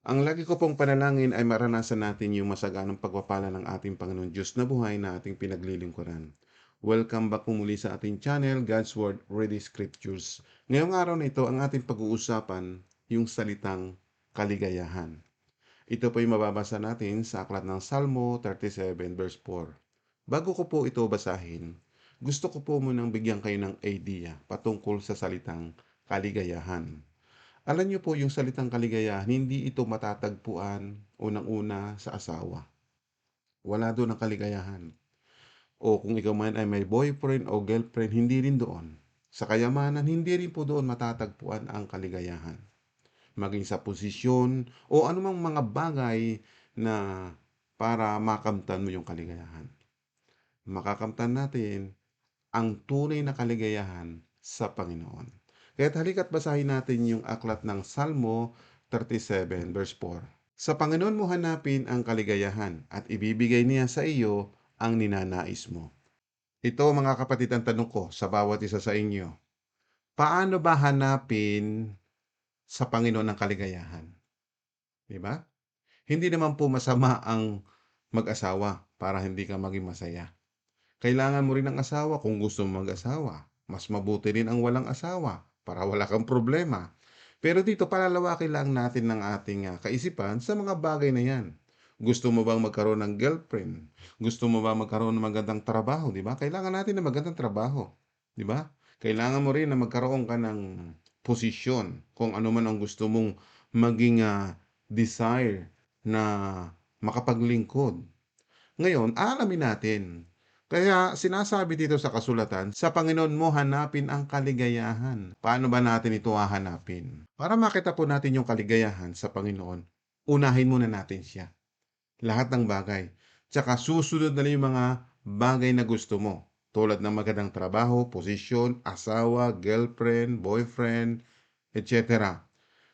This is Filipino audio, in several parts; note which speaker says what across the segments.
Speaker 1: Ang lagi ko pong panalangin ay maranasan natin yung masaganang pagpapala ng ating Panginoon Diyos na buhay na ating pinaglilingkuran. Welcome back po muli sa ating channel, God's Word Ready Scriptures. Ngayong araw na ito, ang ating pag-uusapan, yung salitang kaligayahan. Ito po yung mababasa natin sa aklat ng Salmo 37 verse 4. Bago ko po ito basahin, gusto ko po munang bigyan kayo ng idea patungkol sa salitang kaligayahan. Alam niyo po yung salitang kaligayahan, hindi ito matatagpuan unang-una sa asawa. Wala doon ang kaligayahan. O kung ikaw man ay may boyfriend o girlfriend, hindi rin doon. Sa kayamanan, hindi rin po doon matatagpuan ang kaligayahan. Maging sa posisyon o anumang mga bagay na para makamtan mo yung kaligayahan. Makakamtan natin ang tunay na kaligayahan sa Panginoon. Kaya't halika't basahin natin yung aklat ng Salmo 37 verse 4. Sa Panginoon mo hanapin ang kaligayahan at ibibigay niya sa iyo ang ninanais mo. Ito mga kapatid ang tanong ko sa bawat isa sa inyo. Paano ba hanapin sa Panginoon ang kaligayahan? Di ba? Hindi naman po masama ang mag-asawa para hindi ka maging masaya. Kailangan mo rin ng asawa kung gusto mo mag-asawa. Mas mabuti rin ang walang asawa para wala kang problema. Pero dito palalawakin lang natin ng ating uh, kaisipan sa mga bagay na yan. Gusto mo bang magkaroon ng girlfriend? Gusto mo ba magkaroon ng magandang trabaho, di ba? Kailangan natin ng magandang trabaho, di ba? Kailangan mo rin na magkaroon ka ng posisyon kung ano man ang gusto mong maging uh, desire na makapaglingkod. Ngayon, alamin natin kaya sinasabi dito sa kasulatan, sa Panginoon mo hanapin ang kaligayahan. Paano ba natin ito hahanapin? Para makita po natin yung kaligayahan sa Panginoon, unahin muna natin siya. Lahat ng bagay. Tsaka susunod na yung mga bagay na gusto mo. Tulad ng magandang trabaho, posisyon, asawa, girlfriend, boyfriend, etc.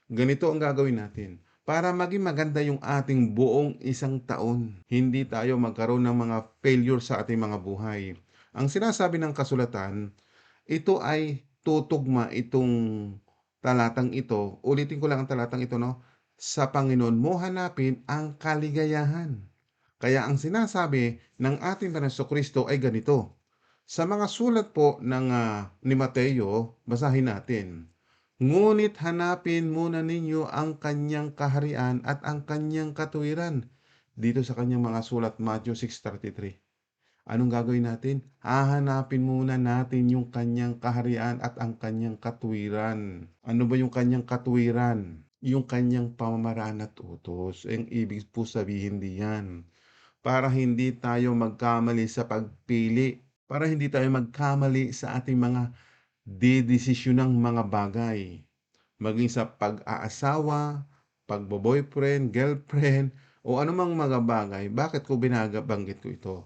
Speaker 1: Ganito ang gagawin natin para maging maganda yung ating buong isang taon. Hindi tayo magkaroon ng mga failure sa ating mga buhay. Ang sinasabi ng kasulatan, ito ay tutugma itong talatang ito. Ulitin ko lang ang talatang ito, no? Sa Panginoon mo hanapin ang kaligayahan. Kaya ang sinasabi ng ating Panginoon Kristo ay ganito. Sa mga sulat po ng uh, ni Mateo, basahin natin. Ngunit hanapin muna ninyo ang kanyang kaharian at ang kanyang katuwiran. Dito sa kanyang mga sulat, Matthew 6.33. Anong gagawin natin? Hahanapin muna natin yung kanyang kaharian at ang kanyang katuwiran. Ano ba yung kanyang katuwiran? Yung kanyang pamamaraan at utos. Ang ibig po sabihin diyan. Para hindi tayo magkamali sa pagpili. Para hindi tayo magkamali sa ating mga dedesisyon ng mga bagay. Maging sa pag-aasawa, pagbo-boyfriend, girlfriend, o anumang mga bagay. Bakit ko binabanggit ko ito?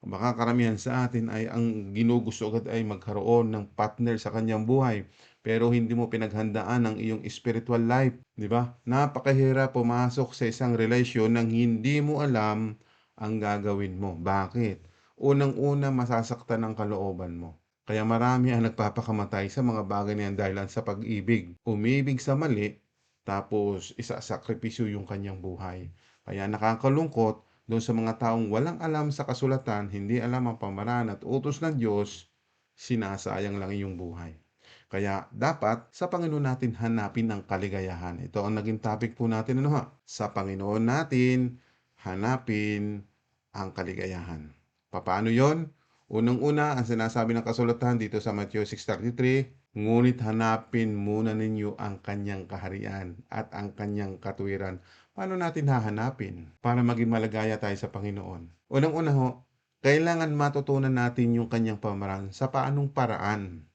Speaker 1: Baka karamihan sa atin ay ang ginugusto agad ay magkaroon ng partner sa kanyang buhay. Pero hindi mo pinaghandaan ang iyong spiritual life. Di ba? Napakahirap pumasok sa isang relasyon nang hindi mo alam ang gagawin mo. Bakit? Unang-una masasaktan ang kalooban mo. Kaya marami ang nagpapakamatay sa mga bagay na yan dahil sa pag-ibig. Umibig sa mali, tapos isa-sakripisyo yung kanyang buhay. Kaya nakakalungkot doon sa mga taong walang alam sa kasulatan, hindi alam ang pamaraan at utos ng Diyos, sinasayang lang yung buhay. Kaya dapat sa Panginoon natin hanapin ang kaligayahan. Ito ang naging topic po natin ano ha? Sa Panginoon natin hanapin ang kaligayahan. Paano 'yon? Unang-una, ang sinasabi ng kasulatan dito sa Matthew 6.33, Ngunit hanapin muna ninyo ang kanyang kaharian at ang kanyang katuwiran. Paano natin hahanapin para maging malagaya tayo sa Panginoon? Unang-una ho, kailangan matutunan natin yung kanyang pamaran sa paanong paraan.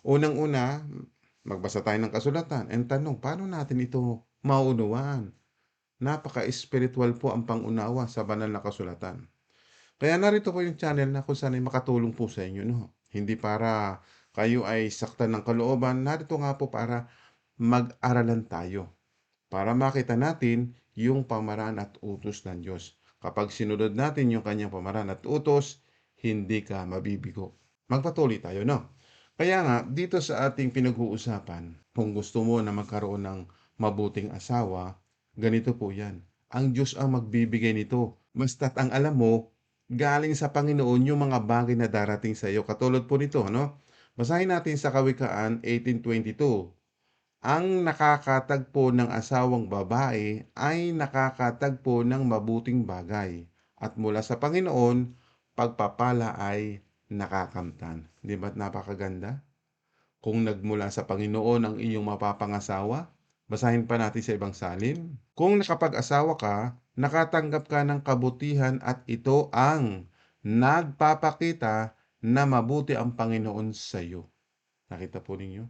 Speaker 1: Unang-una, magbasa tayo ng kasulatan. And tanong, paano natin ito maunawaan? Napaka-spiritual po ang pangunawa sa banal na kasulatan. Kaya narito po yung channel na kung saan ay makatulong po sa inyo. No? Hindi para kayo ay saktan ng kalooban. Narito nga po para mag-aralan tayo. Para makita natin yung pamaraan at utos ng Diyos. Kapag sinunod natin yung kanyang pamaraan at utos, hindi ka mabibigo. Magpatuloy tayo, no? Kaya nga, dito sa ating pinag-uusapan, kung gusto mo na magkaroon ng mabuting asawa, ganito po yan. Ang Diyos ang magbibigay nito. Basta't ang alam mo, galing sa Panginoon yung mga bagay na darating sa iyo. Katulad po nito, ano? Basahin natin sa Kawikaan 18.22. Ang nakakatagpo ng asawang babae ay nakakatagpo ng mabuting bagay. At mula sa Panginoon, pagpapala ay nakakamtan. Di ba't napakaganda? Kung nagmula sa Panginoon ang iyong mapapangasawa, basahin pa natin sa ibang salim. Kung nakapag-asawa ka, nakatanggap ka ng kabutihan at ito ang nagpapakita na mabuti ang Panginoon sa iyo. Nakita po ninyo?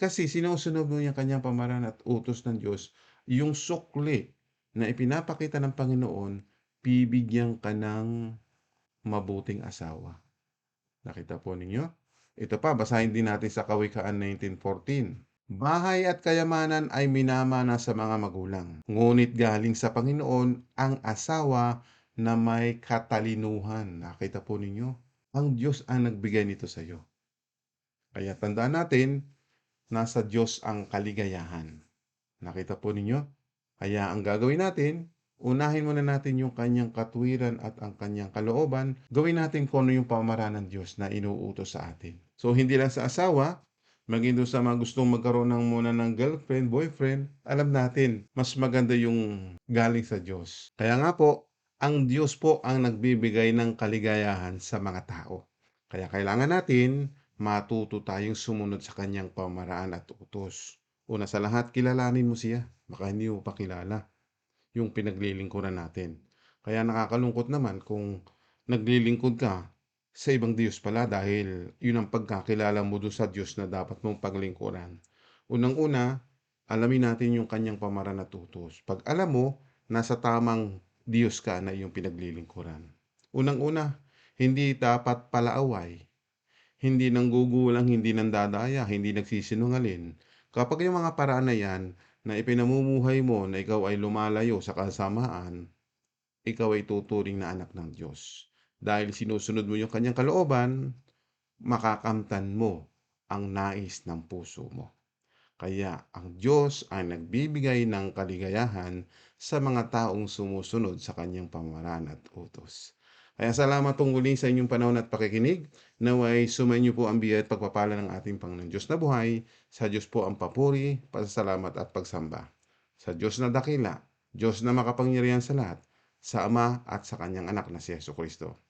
Speaker 1: Kasi sinusunod mo yung kanyang pamaran at utos ng Diyos, yung sukli na ipinapakita ng Panginoon, bibigyan ka ng mabuting asawa. Nakita po ninyo? Ito pa, basahin din natin sa Kawikaan 19.14. Bahay at kayamanan ay minamana sa mga magulang. Ngunit galing sa Panginoon ang asawa na may katalinuhan. Nakita po ninyo? Ang Diyos ang nagbigay nito sa iyo. Kaya tandaan natin, nasa Diyos ang kaligayahan. Nakita po ninyo? Kaya ang gagawin natin, unahin muna natin yung kanyang katwiran at ang kanyang kalooban. Gawin natin kung ano yung pamaraan ng Diyos na inuutos sa atin. So, hindi lang sa asawa, maging doon sa mga gustong magkaroon ng muna ng girlfriend, boyfriend, alam natin, mas maganda yung galing sa Diyos. Kaya nga po, ang Diyos po ang nagbibigay ng kaligayahan sa mga tao. Kaya kailangan natin matuto tayong sumunod sa kanyang pamaraan at utos. Una sa lahat, kilalanin mo siya. Baka hindi mo pa kilala yung pinaglilingkuran natin. Kaya nakakalungkot naman kung naglilingkod ka sa ibang Diyos pala dahil yun ang pagkakilala mo doon sa Diyos na dapat mong paglingkuran. Unang-una, alamin natin yung kanyang pamaraan at utos. Pag alam mo, nasa tamang Diyos ka na iyong pinaglilingkuran. Unang-una, hindi dapat palaaway. Hindi nanggugulang, hindi nandadaya, hindi nagsisinungalin. Kapag yung mga paraan na yan, na ipinamumuhay mo na ikaw ay lumalayo sa kasamaan, ikaw ay tuturing na anak ng Diyos. Dahil sinusunod mo yung kanyang kalooban, makakamtan mo ang nais ng puso mo. Kaya ang Diyos ay nagbibigay ng kaligayahan sa mga taong sumusunod sa kanyang pamaraan at utos. Kaya salamat pong muli sa inyong panahon at pakikinig. Naway sumayin niyo po ang biyaya at pagpapala ng ating Panginoon Diyos na buhay. Sa Diyos po ang papuri, pasasalamat at pagsamba. Sa Diyos na dakila, Diyos na makapangyarihan sa lahat, sa Ama at sa kanyang anak na si Yeso Kristo.